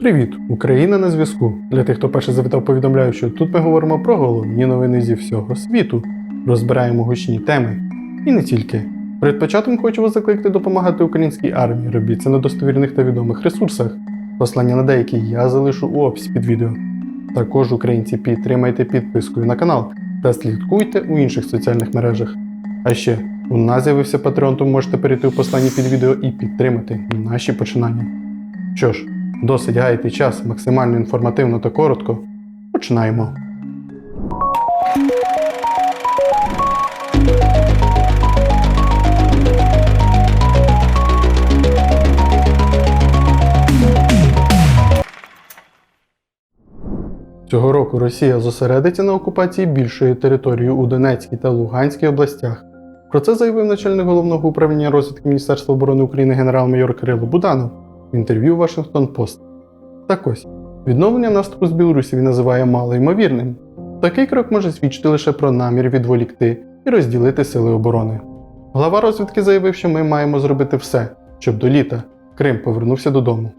Привіт! Україна на зв'язку. Для тих, хто перше завітав, повідомляю, що тут ми говоримо про головні новини зі всього світу, розбираємо гучні теми. І не тільки. Перед початком хочу вас закликати допомагати українській армії. Робіть це на достовірних та відомих ресурсах. Послання на деякі я залишу у описі під відео. Також українці підтримайте підпискою на канал та слідкуйте у інших соціальних мережах. А ще у нас з'явився Patreon, тому можете перейти у посланні під відео і підтримати наші починання. Що ж, досить гаяти час максимально інформативно та коротко. Починаємо. Цього року Росія зосередиться на окупації більшої території у Донецькій та Луганській областях. Про це заявив начальник головного управління розвідки Міністерства оборони України генерал-майор Кирило Буданов в інтерв'ю Вашингтон Пост. Так ось, відновлення наступу з Білорусі він називає малоймовірним. Такий крок може свідчити лише про намір відволікти і розділити сили оборони. Глава розвідки заявив, що ми маємо зробити все, щоб до літа Крим повернувся додому.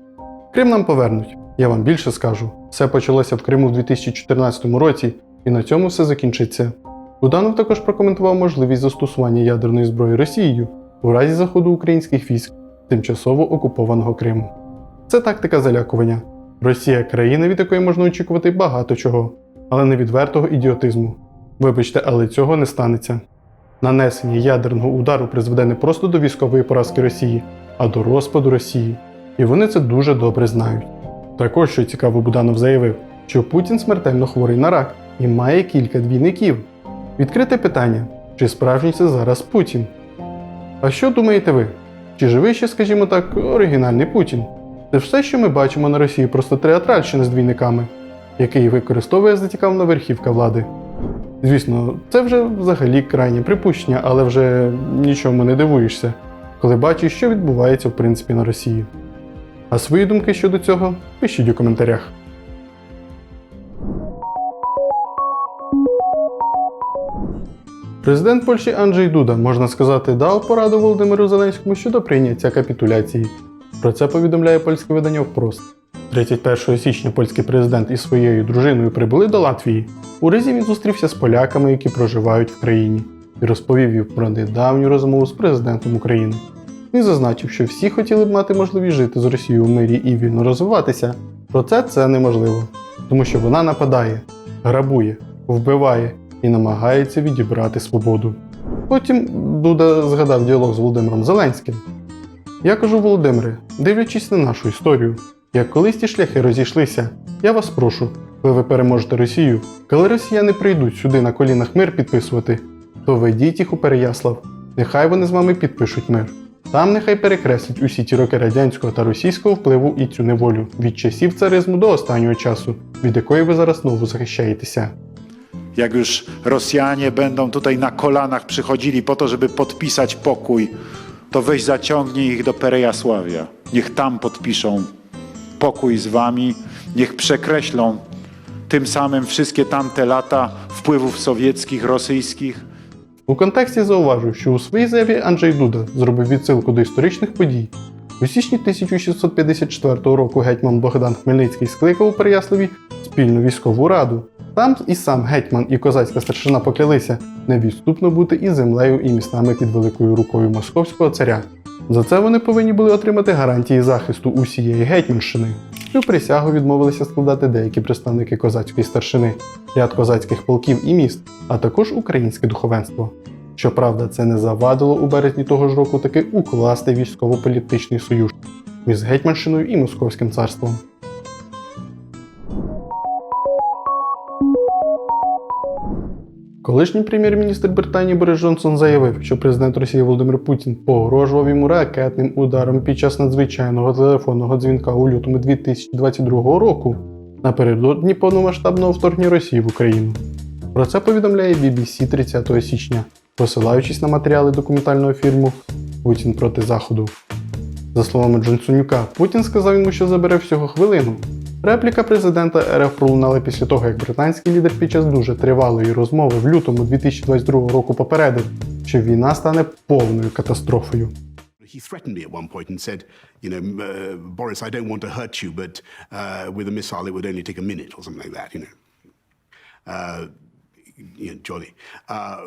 Крим нам повернуть. Я вам більше скажу. Все почалося в Криму в 2014 році, і на цьому все закінчиться. Буданов також прокоментував можливість застосування ядерної зброї Росією у разі заходу українських військ тимчасово окупованого Криму. Це тактика залякування. Росія країна, від якої можна очікувати багато чого, але не відвертого ідіотизму. Вибачте, але цього не станеться. Нанесення ядерного удару призведе не просто до військової поразки Росії, а до розпаду Росії. І вони це дуже добре знають. Також, що цікаво, Буданов заявив, що Путін смертельно хворий на рак і має кілька двійників. Відкрите питання: чи справжній це зараз Путін? А що думаєте ви? Чи живий ще, скажімо так, оригінальний Путін? Це все, що ми бачимо на Росії, просто театральщина з двійниками, який використовує зацікавлена верхівка влади. Звісно, це вже взагалі крайнє припущення, але вже нічому не дивуєшся, коли бачиш, що відбувається в принципі на Росії. А свої думки щодо цього пишіть у коментарях. Президент Польщі Анджей Дуда, можна сказати, дав пораду Володимиру Зеленському щодо прийняття капітуляції. Про це повідомляє польське видання «Впрост». 31 січня польський президент із своєю дружиною прибули до Латвії. У Ризі він зустрівся з поляками, які проживають в країні, і розповів їм про недавню розмову з президентом України. Він зазначив, що всі хотіли б мати можливість жити з Росією в мирі і вільно розвиватися. Проте це неможливо, тому що вона нападає, грабує, вбиває і намагається відібрати свободу. Потім Дуда згадав діалог з Володимиром Зеленським. Я кажу, Володимире, дивлячись на нашу історію, як колись ті шляхи розійшлися, я вас прошу, коли ви переможете Росію, коли росіяни прийдуть сюди на колінах мир підписувати, то ведіть їх у Переяслав, нехай вони з вами підпишуть мир. Там нехай перекреслять усі ті роки радянського та російського впливу і цю неволю від часів царизму до останнього часу, від якої ви зараз знову захищаєтеся. jak już Rosjanie będą tutaj na kolanach przychodzili po to, żeby podpisać pokój, to weź zaciągnij ich do Perejasławia. Niech tam podpiszą pokój z wami, niech przekreślą tym samym wszystkie tamte lata wpływów sowieckich, rosyjskich. У контексті зауважу, що у своїй заяві Анджей Дуда зробив відсилку до історичних подій. У січні 1654 року гетьман Богдан Хмельницький скликав у Переяславі спільну військову раду. Там і сам гетьман і козацька старшина поклялися невідступно бути і землею, і містами під великою рукою московського царя. За це вони повинні були отримати гарантії захисту усієї гетьманщини. Цю присягу відмовилися складати деякі представники козацької старшини, ряд козацьких полків і міст, а також українське духовенство. Щоправда, це не завадило у березні того ж року таки укласти військово-політичний союз між Гетьманщиною і Московським царством. Колишній прем'єр-міністр Британії Борис Джонсон заявив, що президент Росії Володимир Путін погрожував йому ракетним ударом під час надзвичайного телефонного дзвінка у лютому 2022 року напередодні повномасштабного вторгнення Росії в Україну. Про це повідомляє BBC 30 січня, посилаючись на матеріали документального фільму Путін проти Заходу. За словами Джонсонюка, Путін сказав йому, що забере всього хвилину. Репліка президента РФ пролунала після того, як британський лідер під час дуже тривалої розмови в лютому 2022 року попередив, що війна стане повною катастрофою. He threatened me at one point and said, you know, uh, Boris, I don't want to hurt you, but uh, with a missile it would only take a minute or something like that, you know. Uh, you know, jolly. Uh,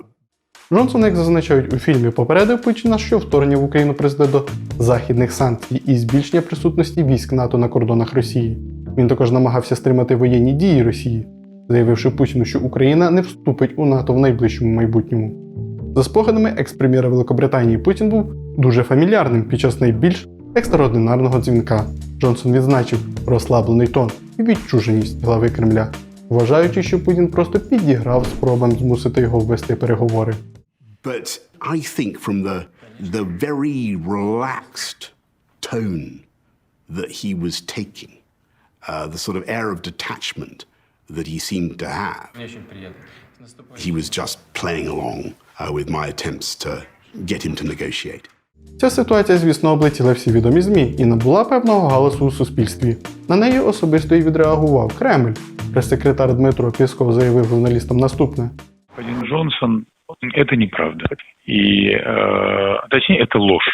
Джонсон, як зазначають у фільмі, попередив Путіна, що вторгнення в Україну призведе до західних санкцій і збільшення присутності військ НАТО на кордонах Росії. Він також намагався стримати воєнні дії Росії, заявивши Путіну, що Україна не вступить у НАТО в найближчому майбутньому. За спогадами екс-прем'єра Великобританії Путін був дуже фамільярним під час найбільш екстраординарного дзвінка. Джонсон відзначив розслаблений тон і відчуженість глави Кремля, вважаючи, що Путін просто підіграв спробам змусити його ввести переговори. but I think from the, the very relaxed tone that he was taking, uh, the sort of air of detachment that he seemed to have, Мне очень приятно. С наступающим. he was just playing along uh, with my attempts to get him to negotiate. Ця ситуація, звісно, облетіла всі відомі ЗМІ і набула певного галасу у суспільстві. На неї особисто і відреагував Кремль. Прес-секретар Дмитро Пісков заявив журналістам наступне: господин Джонсон, это неправда. И, э, точнее, это ложь.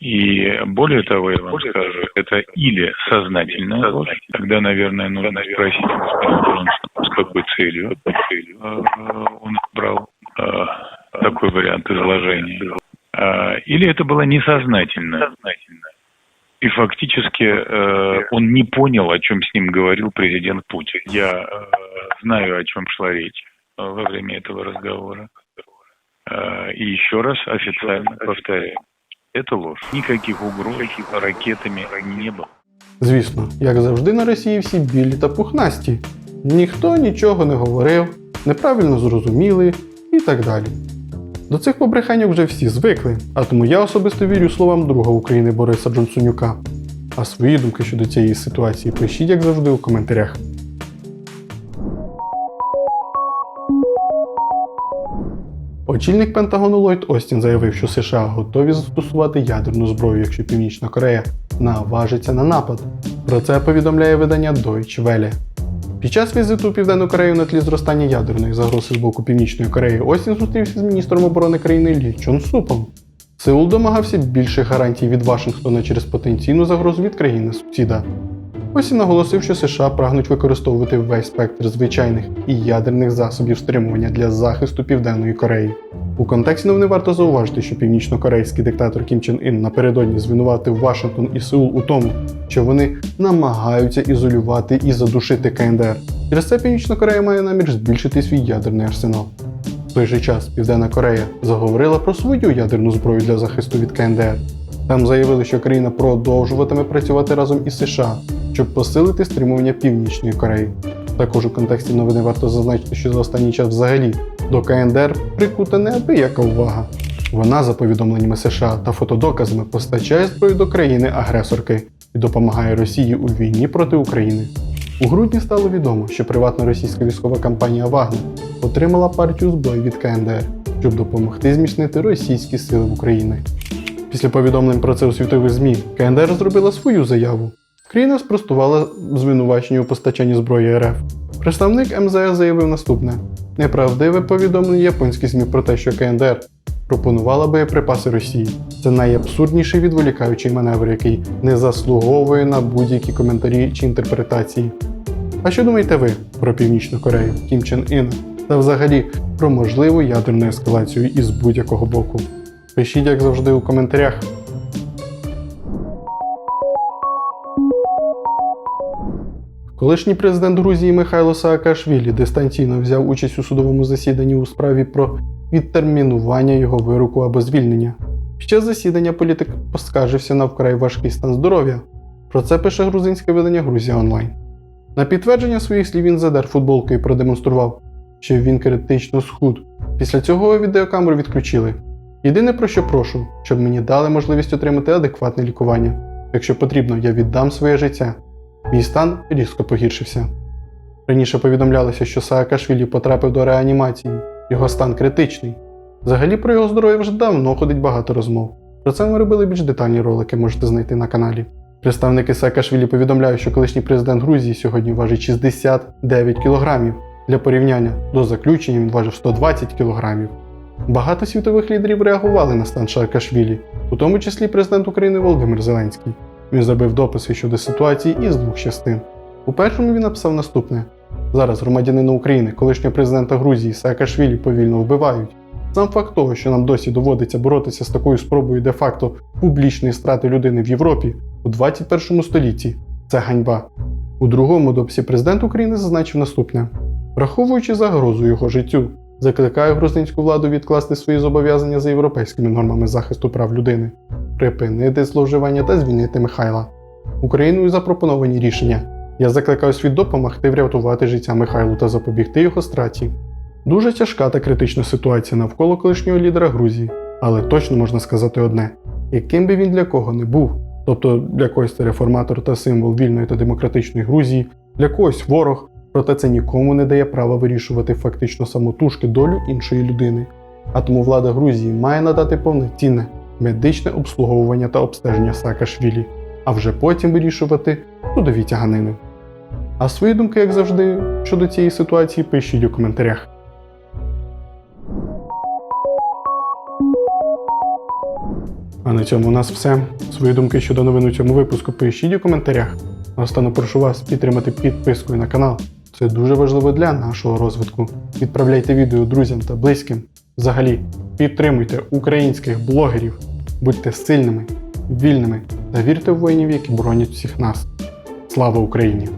И более того, я вам скажу, это или сознательная ложь, тогда, наверное, нужно спросить Джонсона, с какой целью, он брал э, такой вариант изложения. Э, Или это было несознательно. И фактически э, он не понял, о чем с ним говорил президент Путин. Я э, знаю, о чем шла речь э, во время этого разговора. Э, и еще раз официально повторяю. Это ложь. Никаких угроз ракетами не было. звісно, як завжди на Росії всі білі та пухнасті. Ніхто нічого не говорив, неправильно зрозуміли і так далі. До цих побреханьок вже всі звикли, а тому я особисто вірю словам друга України Бориса Джонсонюка. А свої думки щодо цієї ситуації пишіть, як завжди, у коментарях. Очільник Пентагону Ллойд Остін заявив, що США готові застосувати ядерну зброю, якщо Північна Корея наважиться на напад. Про це повідомляє видання Deutsche Welle. Під час візиту у Південну Корею на тлі зростання ядерної загрози з боку Північної Кореї Остін зустрівся з міністром оборони країни Лі Чон Супом. Сеул домагався більших гарантій від Вашингтона через потенційну загрозу від країни сусіда. Остін наголосив, що США прагнуть використовувати весь спектр звичайних і ядерних засобів стримування для захисту Південної Кореї. У контексті новини варто зауважити, що північнокорейський диктатор Кім Чен Ін напередодні звинуватив Вашингтон і Сеул у тому, що вони намагаються ізолювати і задушити КНДР. Через це Північна Корея має намір збільшити свій ядерний арсенал. В той же час Південна Корея заговорила про свою ядерну зброю для захисту від КНДР. Там заявили, що країна продовжуватиме працювати разом із США, щоб посилити стримування Північної Кореї. Також у контексті новини варто зазначити, що за останній час взагалі до КНДР прикута неабияка увага. Вона, за повідомленнями США та фотодоказами, постачає зброю до країни-агресорки і допомагає Росії у війні проти України. У грудні стало відомо, що приватна російська військова компанія Вагнер отримала партію зброї від КНДР, щоб допомогти зміцнити російські сили в Україні. Після повідомлень про це у світових ЗМІ КНДР зробила свою заяву. Країна спростувала звинувачення у постачанні зброї РФ. Представник МЗС заявив наступне: неправдиве повідомлення японських ЗМІ про те, що КНДР пропонувала боєприпаси Росії. Це найабсурдніший відволікаючий маневр, який не заслуговує на будь-які коментарі чи інтерпретації. А що думаєте ви про Північну Корею, Кім Чен Іна та взагалі про можливу ядерну ескалацію із будь-якого боку? Пишіть, як завжди, у коментарях. Колишній президент Грузії Михайло Саакашвілі дистанційно взяв участь у судовому засіданні у справі про відтермінування його вироку або звільнення. Під засідання політик поскаржився на вкрай важкий стан здоров'я. Про це пише грузинське видання Грузія Онлайн. На підтвердження своїх слів він задер футболку і продемонстрував, що він критично схуд. Після цього відеокамеру відключили. Єдине про що прошу, щоб мені дали можливість отримати адекватне лікування. Якщо потрібно, я віддам своє життя. Мій стан різко погіршився. Раніше повідомлялося, що Саакашвілі потрапив до реанімації, його стан критичний. Взагалі про його здоров'я вже давно ходить багато розмов. Про це ми робили більш детальні ролики, можете знайти на каналі. Представники Саакашвілі повідомляють, що колишній президент Грузії сьогодні важить 69 кілограмів. Для порівняння до заключення він важив 120 кілограмів. Багато світових лідерів реагували на стан Саакашвілі, у тому числі президент України Володимир Зеленський. Він зробив дописи щодо ситуації із двох частин. У першому він написав наступне: зараз громадянина України, колишнього президента Грузії Саакашвілі повільно вбивають. Сам факт того, що нам досі доводиться боротися з такою спробою де-факто публічної страти людини в Європі у 21 столітті, це ганьба. У другому дописі президент України зазначив наступне: враховуючи загрозу його життю, закликаю грузинську владу відкласти свої зобов'язання за європейськими нормами захисту прав людини, припинити зловживання та звільнити Михайла. Україною запропоновані рішення. Я закликаю світ допомогти врятувати життя Михайлу та запобігти його страті. Дуже тяжка та критична ситуація навколо колишнього лідера Грузії, але точно можна сказати одне: яким би він для кого не був, тобто для когось це реформатор та символ вільної та демократичної Грузії, для когось ворог, проте це нікому не дає права вирішувати фактично самотужки долю іншої людини. А тому влада Грузії має надати повноцінне медичне обслуговування та обстеження Саакашвілі, а вже потім вирішувати судові тяганини. А свої думки, як завжди, щодо цієї ситуації пишіть у коментарях. А на цьому у нас все. Свої думки щодо новин у цьому випуску пишіть у коментарях. Наостанок прошу вас підтримати підпискою на канал. Це дуже важливо для нашого розвитку. Відправляйте відео друзям та близьким. Взагалі, підтримуйте українських блогерів, будьте сильними, вільними та вірте в воїнів, які боронять всіх нас. Слава Україні!